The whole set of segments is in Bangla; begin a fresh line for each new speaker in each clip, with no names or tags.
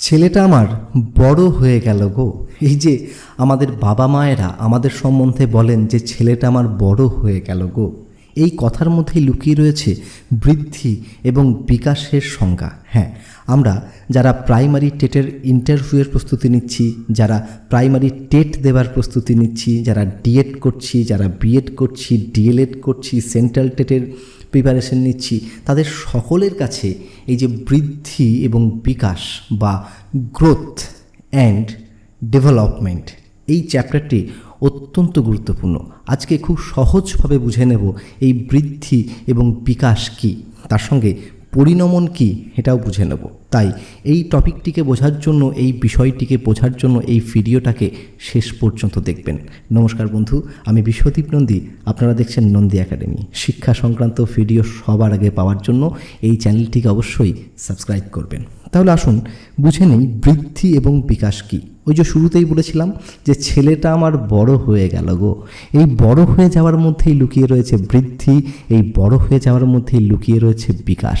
ছেলেটা আমার বড় হয়ে গেল গো। এই যে আমাদের বাবা মায়েরা আমাদের সম্বন্ধে বলেন যে ছেলেটা আমার বড় হয়ে গেল গো। এই কথার মধ্যেই লুকিয়ে রয়েছে বৃদ্ধি এবং বিকাশের সংজ্ঞা। হ্যাঁ আমরা যারা প্রাইমারি টেটের ইন্টারভিউয়ের প্রস্তুতি নিচ্ছি, যারা প্রাইমারি টেট দেওয়ার প্রস্তুতি নিচ্ছি, যারা ডিএড করছি, যারা বিএড করছি, ডিএলএড করছি, সেন্ট্রাল টেটের প্রিপারেশন নিচ্ছি, তাদের সকলের কাছে এই যে বৃদ্ধি এবং বিকাশ বা গ্রোথ অ্যান্ড ডেভেলপমেন্ট এই চ্যাপ্টারটি অত্যন্ত গুরুত্বপূর্ণ। আজকে খুব সহজভাবে বুঝে নেব এই বৃদ্ধি এবং বিকাশ কি, তার সঙ্গে পরিণমন কি এটাও বুঝে নেব। তাই এই টপিকটিকে বোঝার জন্য, এই বিষয়টিকে বোঝার জন্য এই ভিডিওটাকে শেষ পর্যন্ত দেখবেন। নমস্কার বন্ধু, আমি বিশ্বদীপ নন্দী, আপনারা দেখছেন নন্দী একাডেমি। শিক্ষা সংক্রান্ত ভিডিও সবার আগে পাওয়ার জন্য এই চ্যানেলটিকে অবশ্যই সাবস্ক্রাইব করবেন। তাহলে আসুন, বুঝে নেই বৃদ্ধি এবং বিকাশ কী। ওই যে শুরুতেই বলেছিলাম যে ছেলেটা আমার বড় হয়ে গেল গো। এই বড় হয়ে যাওয়ার মধ্যেই লুকিয়ে রয়েছে বৃদ্ধি, এই বড় হয়ে যাওয়ার মধ্যেই লুকিয়ে রয়েছে বিকাশ।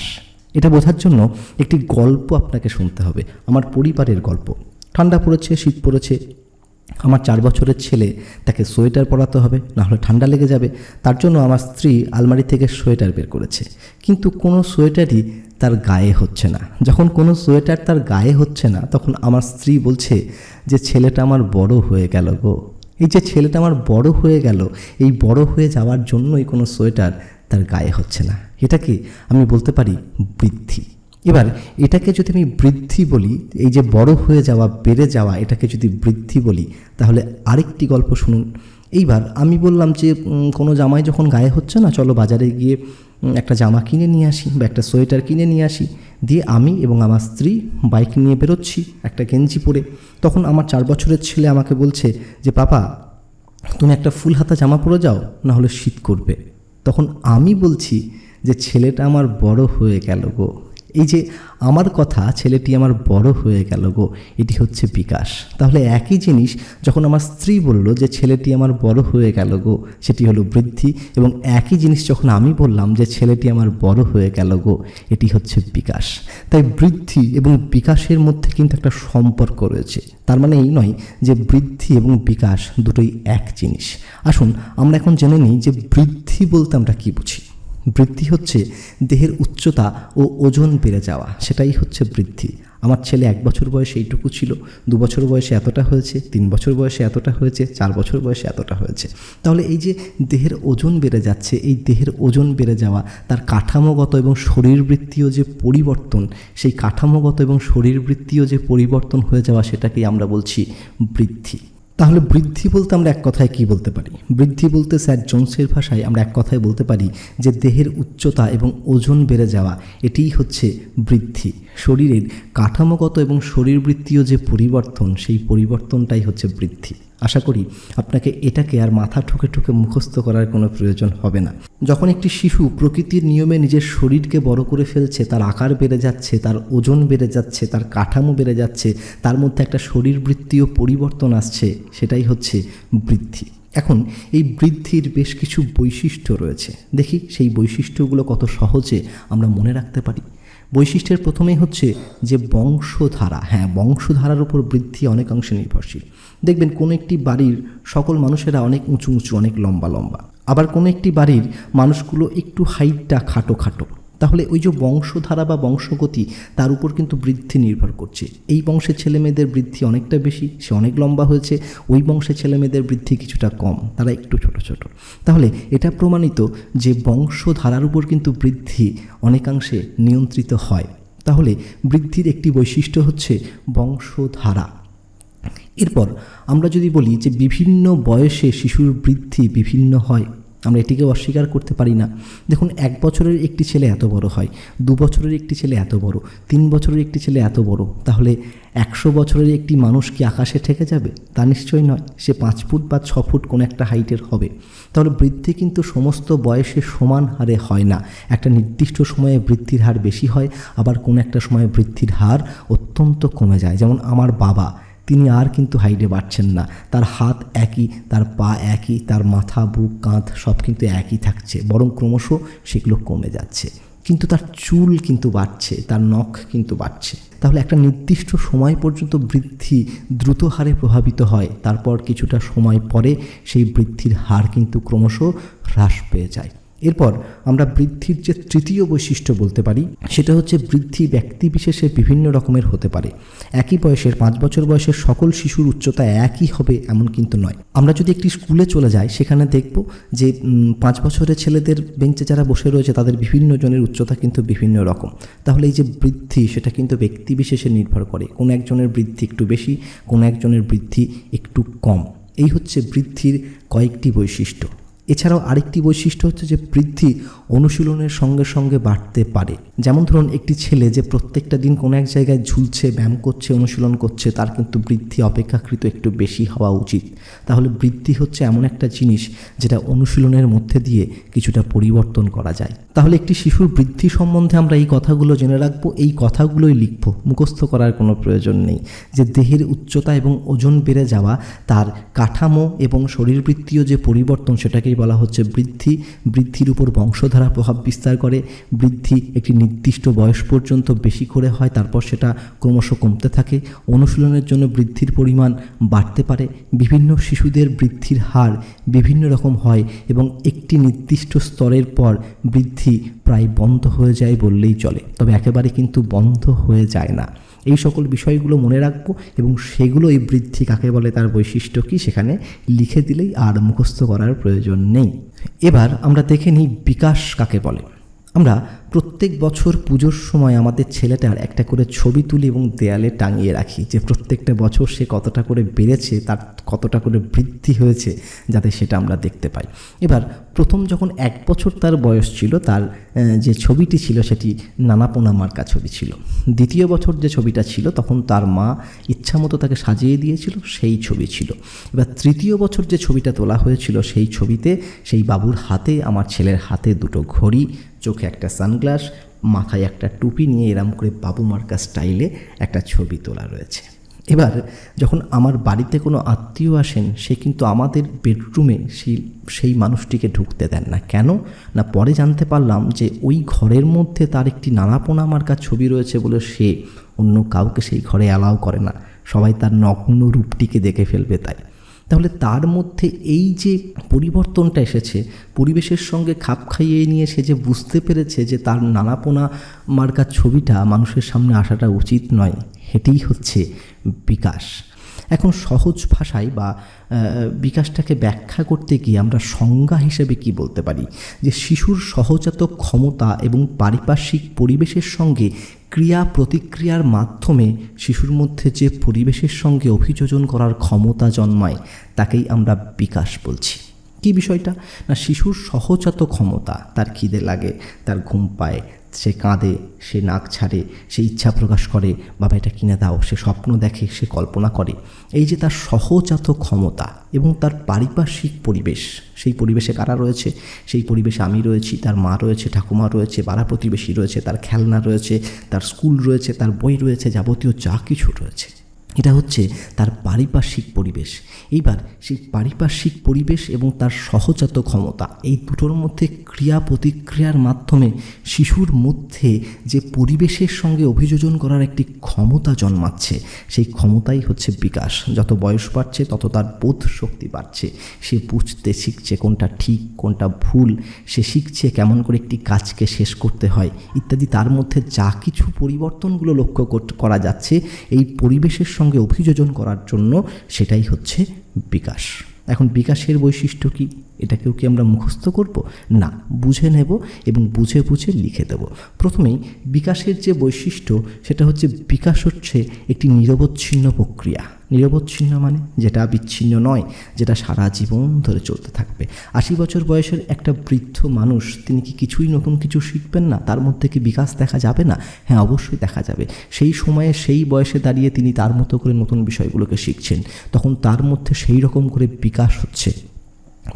এটা বোঝার জন্য একটি গল্প আপনাকে শুনতে হবে, আমার পরিবারের গল্প। ঠান্ডা পড়েছে, শীত পড়েছে আমার চার বছরের ছেলে, তাকে সোয়েটার পরাতে হবে না হলে ঠান্ডা লেগে যাবে। তার জন্য আমার স্ত্রী আলমারি থেকে সোয়েটার বের করেছে। কিন্তু কোনো সোয়েটারই তার গায়ে হচ্ছে না। যখন কোনো সোয়েটার তার গায়ে হচ্ছে না, তখন আমার স্ত্রী বলছে যে, ছেলেটা আমার বড় হয়ে গেল গো। এই যে, ছেলেটা আমার বড় হয়ে গেল, এই বড় হয়ে যাওয়ার জন্যই কোনো সোয়েটার তার গায়ে হচ্ছে না। এটাকে আমি বলতে পারি বৃদ্ধি? এবার, এটাকে যদি আমি বৃদ্ধি বলি, এই যে বড় হয়ে যাওয়া, বেড়ে যাওয়া, এটাকে যদি বৃদ্ধি বলি, তাহলে আরেকটি গল্প শুনুন। এইবার, আমি বললাম যে কোনো জামাই যখন গায়ে হচ্ছে না, চলো বাজারে গিয়ে একটা জামা কিনে নিয়ে আসি বা একটা সোয়েটার কিনে নিয়ে আসি। দিয়ে আমি এবং আমার স্ত্রী বাইক নিয়ে বেরোচ্ছি একটা গেঞ্জি পরে। তখন আমার চার বছরের ছেলে আমাকে বলছে যে, পাপা, তুমি একটা ফুল হাতা জামা পরে যাও না হলে শীত করবে। তখন আমি বলছি যে, ছেলেটা আমার বড় হয়ে গেল গো। এই যে আমার কথা, ছেলেটি আমার বড় হয়ে গেল গো, এটি হচ্ছে বিকাশ। তাহলে একই জিনিস যখন আমার স্ত্রী বলল যে ছেলেটি আমার বড় হয়ে গেল গো, সেটি হলো বৃদ্ধি, এবং একই জিনিস যখন আমি বললাম যে ছেলেটি আমার বড় হয়ে গেল গো, এটি হচ্ছে বিকাশ। তাই বৃদ্ধি এবং বিকাশের মধ্যে কিন্তু একটা সম্পর্ক রয়েছে। তার মানে এই নয় যে বৃদ্ধি এবং বিকাশ দুটোই এক জিনিস। আসুন, আমরা এখন জেনে নিই যে বৃদ্ধি বলতে আমরা কী বুঝি। বৃদ্ধি হচ্ছে, দেহের উচ্চতা ও ওজন বেড়ে যাওয়া, সেটাই হচ্ছে বৃদ্ধি। আমার ছেলে এক বছর বয়সে এইটুকু ছিল, দু বছর বয়সে এতটা হয়েছে, তিন বছর বয়সে এতটা হয়েছে, চার বছর বয়সে এতটা হয়েছে। তাহলে এই যে দেহের ওজন বেড়ে যাচ্ছে, এই দেহের ওজন বেড়ে যাওয়া, তার কাঠামোগত এবং শরীরবৃত্তীয় যে পরিবর্তন, সেই কাঠামোগত এবং শরীরবৃত্তীয় যে পরিবর্তন হয়ে যাওয়া, সেটাকেই আমরা বলছি বৃদ্ধি। তাহলে বৃদ্ধি বলতে আমরা এক কথায় কি বলতে পারি? বৃদ্ধি বলতে স্যার জোনসের ভাষায় আমরা এক কথায় বলতে পারি যে দেহের উচ্চতা এবং ওজন বেড়ে যাওয়া, এটিই হচ্ছে বৃদ্ধি। শরীরের কাঠামোগত এবং শরীরবৃত্তীয় যে পরিবর্তন, সেই পরিবর্তনটাই হচ্ছে বৃদ্ধি। আশা করি আপনাকে এটাকে আর মাথা ঠুকে ঠুকে মুখস্থ করার কোনো প্রয়োজন হবে না। যখন একটি শিশু প্রকৃতির নিয়মে নিজের শরীরকে বড় করে ফেলছে, তার আকার বেড়ে যাচ্ছে, তার ওজন বেড়ে যাচ্ছে, তার কাঠামো বেড়ে যাচ্ছে, তার মধ্যে একটা শরীরবৃত্তীয় পরিবর্তন আসছে, সেটাই হচ্ছে বৃদ্ধি। এখন এই বৃদ্ধির বেশ কিছু বৈশিষ্ট্য রয়েছে। দেখি সেই বৈশিষ্ট্যগুলো কত সহজে আমরা মনে রাখতে পারি। বৈশিষ্ট্যের প্রথমেই হচ্ছে যে বংশধারা হ্যাঁ বংশধারার উপর বৃদ্ধি অনেকাংশে নির্ভরশীল। দেখবেন কোনো একটি বাড়ির সকল মানুষেরা অনেক উঁচু উঁচু, অনেক লম্বা লম্বা। আবার কোনো একটি বাড়ির মানুষগুলো একটু হাইটটা খাটো খাটো। তাহলে ওই যে বংশধারা বা বংশগতি, তার উপর কিন্তু বৃদ্ধি নির্ভর করছে। এই বংশের ছেলেমেয়েদের বৃদ্ধি অনেকটা বেশি, সে অনেক লম্বা হয়েছে, ওই বংশের ছেলেমেয়েদের বৃদ্ধি কিছুটা কম, তারা একটু ছোট ছোট। তাহলে এটা প্রমাণিত যে বংশধারার উপর কিন্তু বৃদ্ধি অনেকাংশে নিয়ন্ত্রিত হয়। তাহলে বৃদ্ধির একটি বৈশিষ্ট্য হচ্ছে বংশধারা। এরপর আমরা যদি বলি যে বিভিন্ন বয়সে শিশুর বৃদ্ধি বিভিন্ন হয়, আমরা এটিকে অস্বীকার করতে পারি না। দেখুন, এক বছরের একটি ছেলে এত বড় হয়, দু বছরের একটি ছেলে এত বড়, তিন বছরের একটি ছেলে এত বড়, তাহলে একশো বছরের একটি মানুষ কি আকাশে ঠেকে যাবে? তা নিশ্চয়ই নয়। সে পাঁচ ফুট বা ছ ফুট কোনো একটা হাইটের হবে। তাহলে বৃদ্ধি কিন্তু সমস্ত বয়সে সমান হারে হয় না। একটা নির্দিষ্ট সময়ে বৃদ্ধির হার বেশি হয়, আবার কোনো একটা সময়ে বৃদ্ধির হার অত্যন্ত কমে যায়। যেমন আমার বাবা তিনি আর কিন্তু হাইটে বাড়ছেন না। তার হাত একই, তার পা একই, তার মাথা, বুক, কাঁধ সব কিন্তু একই থাকছে। বরং ক্রমশ সেগুলো কমে যাচ্ছে। কিন্তু তার চুল কিন্তু বাড়ছে, তার নখ কিন্তু বাড়ছে। তাহলে একটা নির্দিষ্ট সময় পর্যন্ত বৃদ্ধি দ্রুত হারে প্রভাবিত হয়। তারপর কিছুটা সময় পরে সেই বৃদ্ধির হার কিন্তু ক্রমশ হ্রাস পেয়ে যায়। এরপর আমরা বৃদ্ধির যে তৃতীয় বৈশিষ্ট্য বলতে পারি, সেটা হচ্ছে বৃদ্ধি ব্যক্তি বিশেষে বিভিন্ন রকমের হতে পারে। একই বয়সের পাঁচ বছর বয়সের সকল শিশুর উচ্চতা একই হবে এমন কিন্তু নয়। আমরা যদি একটি স্কুলে চলে যাই, সেখানে দেখব যে পাঁচ বছরের ছেলেদের বেঞ্চে যারা বসে রয়েছে, তাদের বিভিন্ন জনের উচ্চতা কিন্তু বিভিন্ন রকম। তাহলে এই যে বৃদ্ধি, সেটা কিন্তু ব্যক্তি বিশেষে নির্ভর করে। কোন একজনের বৃদ্ধি একটু বেশি, কোন একজনের বৃদ্ধি একটু কম। এই হচ্ছে বৃদ্ধির কয়েকটি বৈশিষ্ট্য। এছাড়াও আরেকটি বৈশিষ্ট্য হচ্ছে যে বৃদ্ধি অনুশীলনের সঙ্গে সঙ্গে বাড়তে পারে। যেমন ধরুন, একটি ছেলে যে প্রত্যেকটা দিন কোনো এক জায়গায় ঝুলছে, ব্যায়াম করছে, অনুশীলন করছে, তার কিন্তু বৃদ্ধি অপেক্ষাকৃত একটু বেশি হওয়া উচিত। তাহলে বৃদ্ধি হচ্ছে এমন একটা জিনিস যেটা অনুশীলনের মধ্যে দিয়ে কিছুটা পরিবর্তন করা যায়। তাহলে একটি শিশুর বৃদ্ধি সম্বন্ধে আমরা এই কথাগুলো জেনে রাখব, এই কথাগুলোই লিখব। মুখস্থ করার কোনো প্রয়োজন নেই। যে দেহের উচ্চতা এবং ওজন বেড়ে যাওয়া, তার কাঠামো এবং শরীরবৃত্তীয় যে পরিবর্তন, সেটাকেই বলা হচ্ছে বৃদ্ধি। বৃদ্ধির উপর বংশধারা প্রভাব বিস্তার করে। বৃদ্ধি একটি নির্দিষ্ট বয়স পর্যন্ত বেশি করে হয়, তারপর সেটা ক্রমশ কমতে থাকে। অনুশীলনের জন্য বৃদ্ধির পরিমাণ বাড়তে পারে। বিভিন্ন শিশুদের বৃদ্ধির হার বিভিন্ন রকম হয় এবং একটি নির্দিষ্ট স্তরের পর বৃদ্ধি প্রায় বন্ধ হয়ে যায় বললেই চলে। তবে একেবারে কিন্তু বন্ধ হয়ে যায় না। এই সকল বিষয়গুলো মনে রাখব এবং সেগুলো এই বৃদ্ধি কাকে বলে তার বৈশিষ্ট্য কি সেখানে লিখে দিলেই আর মুখস্থ করার প্রয়োজন নেই। এবার আমরা দেখে নিই বিকাশ কাকে বলে। আমরা প্রত্যেক বছর পুজোর সময় আমাদের ছেলেটার একটা করে ছবি তুলি এবং দেয়ালে টাঙিয়ে রাখি যে প্রত্যেকটা বছর সে কতটা করে বেড়েছে, তার কতটা করে বৃদ্ধি হয়েছে যাতে সেটা আমরা দেখতে পাই। এবার প্রথম যখন এক বছর তার বয়স ছিল, তার যে ছবিটি ছিল সেটি নানাপোনা মার্কা ছবি ছিল। দ্বিতীয় বছর যে ছবিটা ছিল, তখন তার মা ইচ্ছামতো তাকে সাজিয়ে দিয়েছিল, সেই ছবি ছিল। এবার তৃতীয় বছর যে ছবিটা তোলা হয়েছিল, সেই ছবিতে সেই বাবুর হাতে, আমার ছেলের হাতে দুটো ঘড়ি, চোখে একটা সানগ্লাস, মাথায় একটা টুপি নিয়ে এরম করে বাবু মার্কা স্টাইলে একটা ছবি তোলা রয়েছে। এবার, যখন আমার বাড়িতে কোনো আত্মীয় আসেন, সে কিন্তু আমাদের বেডরুমে সেই সেই মানুষটিকে ঢুকতে দেন না। কেন? না, পরে জানতে পারলাম যে ওই ঘরের মধ্যে তার একটি নানাপোনা মার্কার ছবি রয়েছে বলে সে অন্য কাউকে সেই ঘরে অ্যালাউ করে না। সবাই তার নগ্ন রূপটিকে দেখে ফেলবে তাই। তাহলে তার মধ্যে এই যে পরিবর্তনটা এসেছে, পরিবেশের সঙ্গে খাপ খাইয়ে নিয়ে সে যে বুঝতে পেরেছে যে তার নানাপোনা মার্কার ছবিটা মানুষের সামনে আসাটা উচিত নয় এটিই হচ্ছে বিকাশ। এখন সহজ ভাষায় বা বিকাশটাকে ব্যাখ্যা করতে গিয়ে আমরা সংজ্ঞা হিসেবে কি বলতে পারি? যে শিশুর সহজাত ক্ষমতা এবং পারিপার্শ্বিক পরিবেশের সঙ্গে ক্রিয়া প্রতিক্রিয়ার মাধ্যমে শিশুর মধ্যে যে পরিবেশের সঙ্গে অভিযোজন করার ক্ষমতা জন্মায়, তাকেই আমরা বিকাশ বলছি। কি বিষয়টা? না, শিশুর সহজাত ক্ষমতা, তার খিদে লাগে, তার ঘুম পায় সে কাঁদে, সে নাক ছাড়ে, সে ইচ্ছা প্রকাশ করে, বাবা, এটা কিনে দাও। সে স্বপ্ন দেখে, সে কল্পনা করে। এই যে তার সহজাত ক্ষমতা এবং তার পারিপার্শ্বিক পরিবেশ, সেই পরিবেশে কারা রয়েছে? সেই পরিবেশে আমি রয়েছি, তার মা রয়েছে, ঠাকুমা রয়েছে, পাড়া প্রতিবেশী রয়েছে, তার খেলনা রয়েছে, তার স্কুল রয়েছে, তার বই রয়েছে, যাবতীয় যা কিছু রয়েছে। এটা হচ্ছে তার পারিপার্শ্বিক পরিবেশ। এইবার সেই পারিপার্শ্বিক পরিবেশ এবং তার সহজাত ক্ষমতা, এই দুটোর মধ্যে ক্রিয়া প্রতিক্রিয়ার মাধ্যমে শিশুর মধ্যে যে পরিবেশের সঙ্গে অভিযোজন করার একটি ক্ষমতা জন্মাচ্ছে, সেই ক্ষমতাই হচ্ছে বিকাশ। যত বয়স বাড়ছে, তত তার বোধ শক্তি বাড়ছে। সে বুঝতে শিখছে কোনটা ঠিক, কোনটা ভুল, সে শিখছে কেমন করে একটি কাজকে শেষ করতে হয়, ইত্যাদি। তার মধ্যে যা কিছু পরিবর্তনগুলো লক্ষ্য কর- যাচ্ছে, এই পরিবেশের সঙ্গে অভিযোজন করার জন্য সেটাই হচ্ছে বিকাশ। এখন বিকাশের বৈশিষ্ট্য কি? এটাকেও কি আমরা মুখস্থ করব? না, বুঝে নেব এবং বুঝে বুঝে লিখে দেব। প্রথমেই বিকাশের যে বৈশিষ্ট্য, সেটা হচ্ছে বিকাশ হচ্ছে একটি নিরবচ্ছিন্ন প্রক্রিয়া। নিরবচ্ছিন্ন মানে যেটা বিচ্ছিন্ন নয়, যেটা সারা জীবন ধরে চলতে থাকবে। আশি বছর বয়সের একটা বৃদ্ধ মানুষ, তিনি কি কিছুই নতুন কিছু শিখবেন না? তার মধ্যে কি বিকাশ দেখা যাবে না? হ্যাঁ অবশ্যই দেখা যাবে। সেই সময়ে সেই বয়সে দাঁড়িয়ে তিনি তার মতো করে নতুন বিষয়গুলোকে শিখছেন। তখন তার মধ্যে সেই রকম করে বিকাশ হচ্ছে।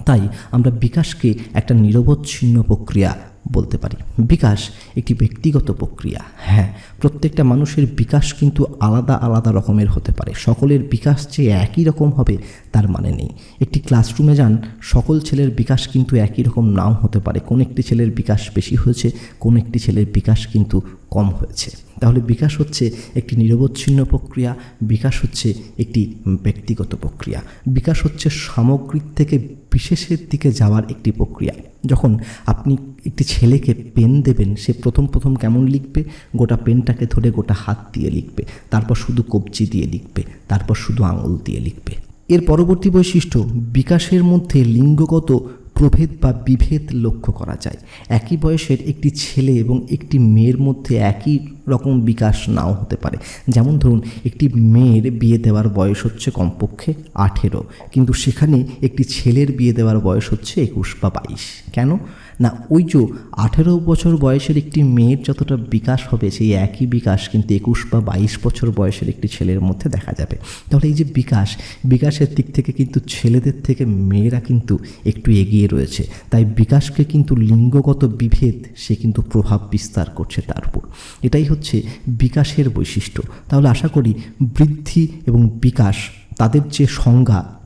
তাই আমরা বিকাশকে একটা নিরবচ্ছিন্ন প্রক্রিয়া বলতে পারি। বিকাশ একটি ব্যক্তিগত প্রক্রিয়া। হ্যাঁ প্রত্যেকটা মানুষের বিকাশ কিন্তু আলাদা আলাদা রকমের হতে পারে। সকলের বিকাশ যে একই রকম হবে, তার মানে নেই। একটি ক্লাসরুমে যান, সকল ছেলের বিকাশ কিন্তু একই রকম নাও হতে পারে। কোন একটি ছেলের বিকাশ বেশি হয়েছে, কোন একটি ছেলের বিকাশ কিন্তু কম হয়েছে। তাহলে বিকাশ হচ্ছে একটি নিরবচ্ছিন্ন প্রক্রিয়া, বিকাশ হচ্ছে একটি ব্যক্তিগত প্রক্রিয়া। বিকাশ হচ্ছে সামগ্রিক থেকে বিশেষের দিকে যাওয়ার একটি প্রক্রিয়া। যখন আপনি একটি ছেলেকে পেন দেবেন, সে প্রথম প্রথম কেমন লিখবে? গোটা পেনটাকে ধরে গোটা হাত দিয়ে লিখবে। তারপর শুধু কবজি দিয়ে লিখবে। তারপর শুধু আঙুল দিয়ে লিখবে। এর পরবর্তী বৈশিষ্ট্য, বিকাশের মধ্যে লিঙ্গগত প্রভেদ বা বিভেদ লক্ষ্য করা যায়। একই বয়সের একটি ছেলে এবং একটি মেয়ের মধ্যে একই রকম বিকাশ নাও হতে পারে। যেমন ধরুন, একটি মেয়ের বিয়ে দেওয়ার বয়স হচ্ছে কমপক্ষে আঠেরো, কিন্তু সেখানে একটি ছেলের বিয়ে দেওয়ার বয়স হচ্ছে একুশ বা বাইশ। কেন? না, ওই যে আঠেরো বছর বয়সের একটি মেয়ের যতটা বিকাশ হবে, সেই একই বিকাশ কিন্তু একুশ বা বাইশ বছর বয়সের একটি ছেলের মধ্যে দেখা যাবে। তাহলে এই যে বিকাশ, বিকাশের দিক থেকে কিন্তু ছেলেদের থেকে মেয়েরা কিন্তু একটু এগিয়ে রয়েছে। তাই বিকাশকে কিন্তু লিঙ্গগত বিভেদ, সে কিন্তু প্রভাব বিস্তার করছে তার উপর। এটাই হচ্ছে বিকাশের বৈশিষ্ট্য। তাহলে আশা করি বৃদ্ধি এবং বিকাশ, তাদের যে সংজ্ঞা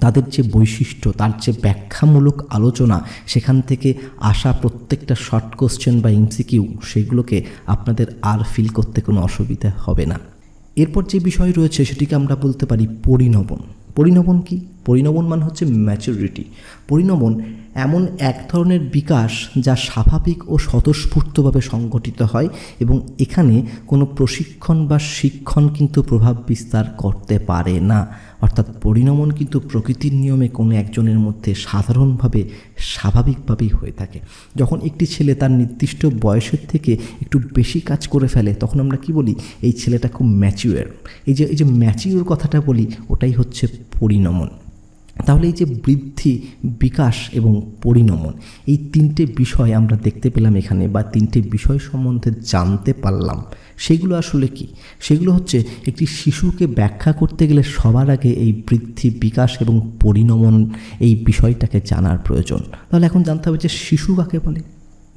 তাদের যে বৈশিষ্ট্য, তার যে ব্যাখ্যামূলক আলোচনা, সেখান থেকে আসা প্রত্যেকটা শর্ট কোশ্চেন বা এমসিকিউ সেগুলোকে আপনাদের আর ফিল করতে কোনো অসুবিধা হবে না। এরপর যে বিষয় রয়েছে, সেটিকে আমরা বলতে পারি পরিণবন পরিণবন কি? পরিণবন মানে হচ্ছে ম্যাচুরিটি পরিণবন এমন এক ধরনের বিকাশ যা স্বাভাবিক ও স্বতঃস্ফূর্তভাবে সংগঠিত হয় এবং এখানে কোনো প্রশিক্ষণ বা শিক্ষণ কিন্তু প্রভাব বিস্তার করতে পারে না। অর্থাৎ পরিণমন কিন্তু প্রকৃতির নিয়মে কোনো একজনের মধ্যে সাধারণভাবে স্বাভাবিকভাবেই হয়ে থাকে। যখন একটি ছেলে তার নির্দিষ্ট বয়সের থেকে একটু বেশি কাজ করে ফেলে, তখন আমরা কি বলি? এই ছেলেটা খুব ম্যাচিওর এই যে এই যে ম্যাচিওর কথাটা বলি, ওটাই হচ্ছে পরিণমন। তাহলে এই যে বৃদ্ধি, বিকাশ এবং পরিণমন, এই তিনটে বিষয় আমরা দেখতে পেলাম এখানে বা তিনটে বিষয় সম্বন্ধে জানতে পারলাম। সেগুলো আসলে কি? সেগুলো হচ্ছে একটি শিশুকে ব্যাখ্যা করতে গেলে সবার আগে এই বৃদ্ধি, বিকাশ এবং পরিণমন এই বিষয়টাকে জানার প্রয়োজন। তাহলে এখন জানতে হবে যে শিশু কাকে বলে?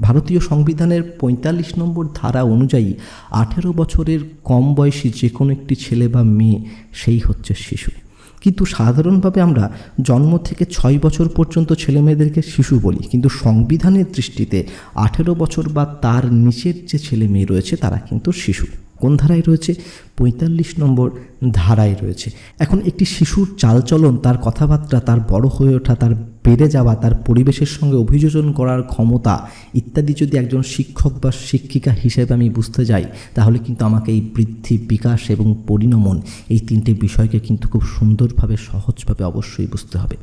ভারতীয় সংবিধানের পঁয়তাল্লিশ নম্বর ধারা অনুযায়ী আঠেরো বছরের কম বয়সী যে কোনো একটি ছেলে বা মেয়ে, সেই হচ্ছে শিশু। কিন্তু সাধারণভাবে আমরা জন্ম থেকে ছয় বছর পর্যন্ত ছেলে মেয়েদেরকে শিশু বলি। কিন্তু সংবিধানের দৃষ্টিতে আঠেরো বছর বা তার নিচের যে ছেলে মেয়ে রয়েছে, তারা কিন্তু শিশু। কোন ধারায় রয়েছে? পঁয়তাল্লিশ নম্বর ধারায় রয়েছে। এখন একটি শিশুর চালচলন, তার কথাবার্তা, তার বড় হয়ে ওঠা, তার বেড়ে যাওয়া, তার পরিবেশের সঙ্গে অভিযোজন করার ক্ষমতা ইত্যাদি যদি একজন শিক্ষক বা শিক্ষিকা হিসেবে আমি বুঝতে যাই, তাহলে কিন্তু আমাকে এই বৃদ্ধি, বিকাশ এবং পরিণমন এই তিনটে বিষয়কে কিন্তু খুব সুন্দরভাবে, সহজভাবে অবশ্যই বুঝতে হবে।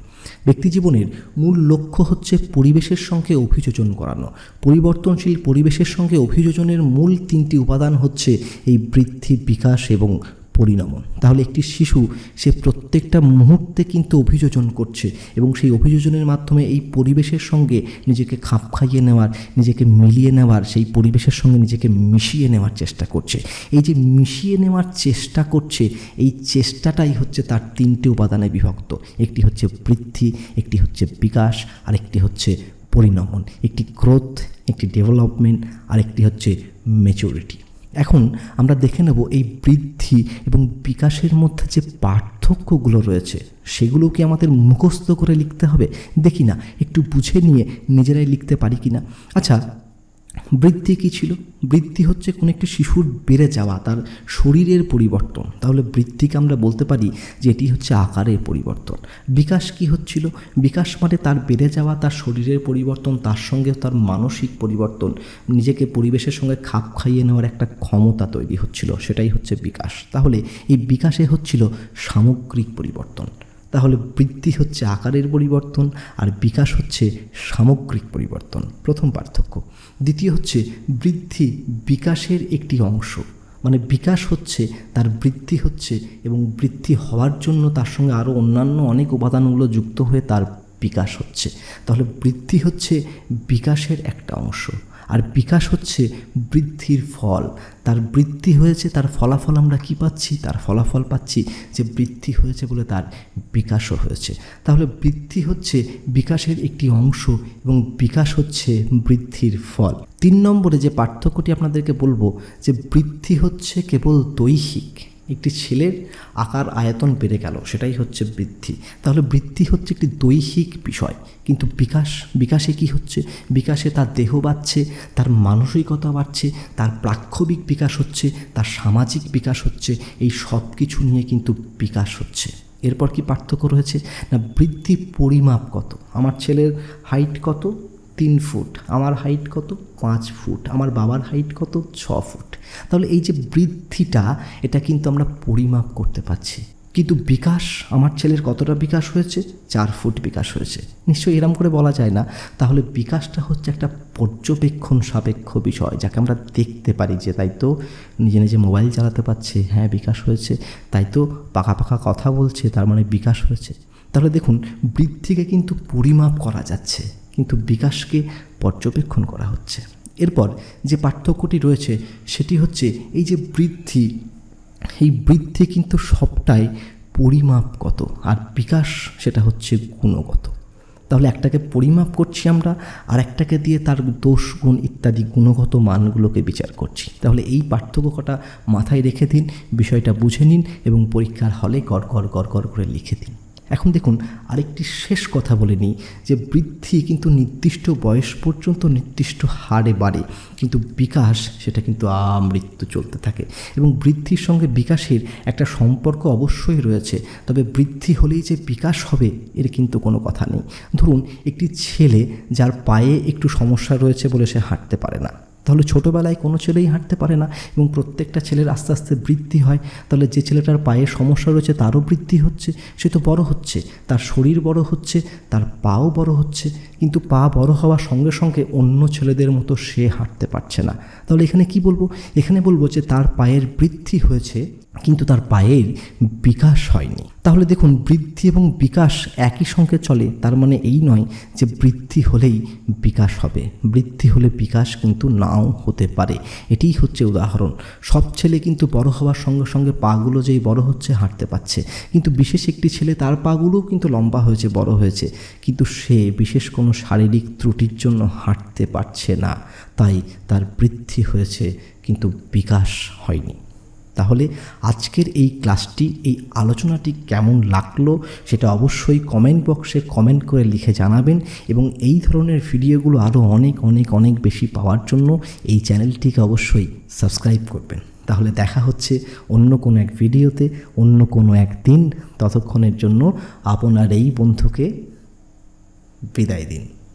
ব্যক্তিজীবনের মূল লক্ষ্য হচ্ছে পরিবেশের সঙ্গে অভিযোজন করানো। পরিবর্তনশীল পরিবেশের সঙ্গে অভিযোজনের মূল তিনটি উপাদান হচ্ছে এই বৃদ্ধি, বিকাশ এবং পরিণমন। তাহলে একটি শিশু, সে প্রত্যেকটা মুহূর্তে কিন্তু অভিযোজন করছে এবং সেই অভিযোজনের মাধ্যমে এই পরিবেশের সঙ্গে নিজেকে খাপ খাইয়ে নেওয়ার, নিজেকে মিলিয়ে নেওয়ার, সেই পরিবেশের সঙ্গে নিজেকে মিশিয়ে নেওয়ার চেষ্টা করছে। এই যে মিশিয়ে নেওয়ার চেষ্টা করছে, এই চেষ্টাটাই হচ্ছে তার তিনটে উপাদানে বিভক্ত। একটি হচ্ছে বৃদ্ধি, একটি হচ্ছে বিকাশ আর একটি হচ্ছে পরিণমন। একটি গ্রোথ একটি ডেভেলপমেন্ট আর একটি হচ্ছে মেচুরিটি এখন আমরা দেখে নেব এই বৃদ্ধি এবং বিকাশের মধ্যে যে পার্থক্যগুলো রয়েছে সেগুলো কি আমাদের মুখস্থ করে লিখতে হবে? দেখি না, একটু বুঝে নিয়ে নিজেরাই লিখতে পারি কি না আচ্ছা বৃদ্ধি কী ছিল? বৃদ্ধি হচ্ছে কোনো একটি শিশুর বেড়ে যাওয়া, তার শরীরের পরিবর্তন। তাহলে বৃদ্ধিকে আমরা বলতে পারি যে এটি হচ্ছে আকারের পরিবর্তন। বিকাশ কি হচ্ছিল? বিকাশ মানে তার বেড়ে যাওয়া, তার শরীরের পরিবর্তন, তার সঙ্গে তার মানসিক পরিবর্তন, নিজেকে পরিবেশের সঙ্গে খাপ খাইয়ে নেওয়ার একটা ক্ষমতা তৈরি হচ্ছিল, সেটাই হচ্ছে বিকাশ। তাহলে এই বিকাশে হচ্ছিল সামগ্রিক পরিবর্তন। তাহলে বৃদ্ধি হচ্ছে আকারের পরিবর্তন আর বিকাশ হচ্ছে সামগ্রিক পরিবর্তন। প্রথম পার্থক্য। দ্বিতীয় হচ্ছে বৃদ্ধি বিকাশের একটি অংশ। মানে বিকাশ হচ্ছে, তার বৃদ্ধি হচ্ছে এবং বৃদ্ধি হওয়ার জন্য তার সঙ্গে আরও অন্যান্য অনেক উপাদানগুলো যুক্ত হয়ে তার বিকাশ হচ্ছে। তাহলে বৃদ্ধি হচ্ছে বিকাশের একটা অংশ। আর বিকাশ হচ্ছে বৃদ্ধির ফল। তার বৃদ্ধি হয়েছে, তার ফলাফল আমরা কি পাচ্ছি? তার ফলাফল পাচ্ছি যে বৃদ্ধি হয়েছে বলে তার বিকাশও হয়েছে। তাহলে বৃদ্ধি হচ্ছে বিকাশের একটি অংশ এবং বিকাশ হচ্ছে বৃদ্ধির ফল। তিন নম্বরে যে পার্থক্যটি আপনাদেরকে বলব যে বৃদ্ধি হচ্ছে কেবল দৈহিক। একটি ছেলের আকার আয়তন বেড়ে গেল, সেটাই হচ্ছে বৃদ্ধি। তাহলে বৃদ্ধি হচ্ছে একটি দৈহিক বিষয়, কিন্তু বিকাশ, বিকাশে কি হচ্ছে? বিকাশে তার দেহ বাড়ছে, তার মানসিকতা বাড়ছে, তার প্রাক্ষবিক বিকাশ হচ্ছে, তার সামাজিক বিকাশ হচ্ছে, এই সব কিছু নিয়ে কিন্তু বিকাশ হচ্ছে। এরপর কি পার্থক্য রয়েছে? না, বৃদ্ধি পরিমাপ কত? আমার ছেলের হাইট কত? তিন ফুট, আমার হাইট কত? পাঁচ ফুট, আমার বাবার হাইট কত? ছ ফুট। তাহলে এই যে বৃদ্ধিটা, এটা কিন্তু আমরা পরিমাপ করতে পারছি। কিন্তু বিকাশ, আমার ছেলের কতটা বিকাশ হয়েছে? চার ফুট বিকাশ হয়েছে। নিশ্চয়ই এরম করে বলা যায় না। তাহলে বিকাশটা হচ্ছে একটা পর্যবেক্ষণ সাপেক্ষ বিষয়, যাকে আমরা দেখতে পারি যে, তাই তো নিজে নিজে মোবাইল চালাতে পারছে। হ্যাঁ বিকাশ হয়েছে। তাই তো পাকা পাকা কথা বলছে, তার মানে বিকাশ হয়েছে। তাহলে দেখুন, বৃদ্ধিকে কিন্তু পরিমাপ করা যাচ্ছে। কিন্তু বিকাশকে পর্যবেক্ষণ করা হচ্ছে। এরপর যে পার্থক্যটি রয়েছে, সেটি হচ্ছে এই যে বৃদ্ধি, এই বৃদ্ধি কিন্তু সবটাই পরিমাপগত, আর বিকাশ সেটা হচ্ছে গুণগত। তাহলে একটাকে পরিমাপ করছি আমরা, আর একটাকে দিয়ে তার দোষ, গুণ ইত্যাদি গুণগত মানগুলোকে বিচার করছি। তাহলে এই পার্থক্য কটা মাথায় রেখে দিন, বিষয়টা বুঝে নিন এবং পরীক্ষার হলে গড় গড় গড় করে লিখে দিন। এখন দেখুন, আরেকটি শেষ কথা বলে নিই, যে বৃদ্ধি কিন্তু নির্দিষ্ট বয়স পর্যন্ত নির্দিষ্ট হারে বাড়ে, কিন্তু বিকাশ, সেটা কিন্তু আমৃত্যু চলতে থাকে। এবং বৃদ্ধির সঙ্গে বিকাশের একটা সম্পর্ক অবশ্যই রয়েছে, তবে বৃদ্ধি হলেই যে বিকাশ হবে, এর কিন্তু কোনো কথা নেই। ধরুন, একটি ছেলে যার পায়ে একটু সমস্যা রয়েছে বলে সে হাঁটতে পারে না। তাহলে ছোটোবেলায় কোনো ছেলেই হাঁটতে পারে না এবং প্রত্যেকটা ছেলের আস্তে আস্তে বৃদ্ধি হয়। তাহলে যে ছেলেটার পায়ে সমস্যা রয়েছে তারও বৃদ্ধি হচ্ছে, সে তো বড় হচ্ছে, তার শরীর বড় হচ্ছে, তার পাও বড় হচ্ছে, কিন্তু পা বড় হওয়ার সঙ্গে সঙ্গে অন্য ছেলেদের মতো সে হাঁটতে পারছে না। তাহলে এখানে কি বলব? এখানে বলব যে তার পায়ের বৃদ্ধি হয়েছে কিন্তু তার পায়ের বিকাশ হয়নি। তাহলে দেখুন, বৃদ্ধি এবং বিকাশ একই সঙ্গে চলে, তার মানে এই নয় যে বৃদ্ধি হলেই বিকাশ হবে। বৃদ্ধি হলে বিকাশ কিন্তু নাও হতে পারে। এটিই হচ্ছে উদাহরণ। সব ছেলে কিন্তু বড় হওয়ার সঙ্গে সঙ্গে পাগুলো যেই বড় হচ্ছে, হাঁটতে পারছে। কিন্তু বিশেষ একটি ছেলে তার পাগুলোও কিন্তু লম্বা হয়েছে, বড় হয়েছে। কিন্তু সে বিশেষ কোনো শারীরিক ত্রুটির জন্য হাঁটতে পারছে না। তাই তার বৃদ্ধি হয়েছে, কিন্তু বিকাশ হয়নি। তাহলে আজকের এই ক্লাসটি, এই আলোচনাটি কেমন লাগল সেটা অবশ্যই কমেন্ট বক্সে কমেন্ট করে লিখে জানাবেন এবং এই ধরনের ভিডিওগুলো আরও অনেক অনেক অনেক বেশি পাওয়ার জন্য এই চ্যানেলটিকে অবশ্যই সাবস্ক্রাইব করবেন। তাহলে দেখা হচ্ছে অন্য কোনো এক ভিডিওতে অন্য কোনো এক দিন। ততক্ষণের জন্য আপনার এই বন্ধুকে বিদায় দিন।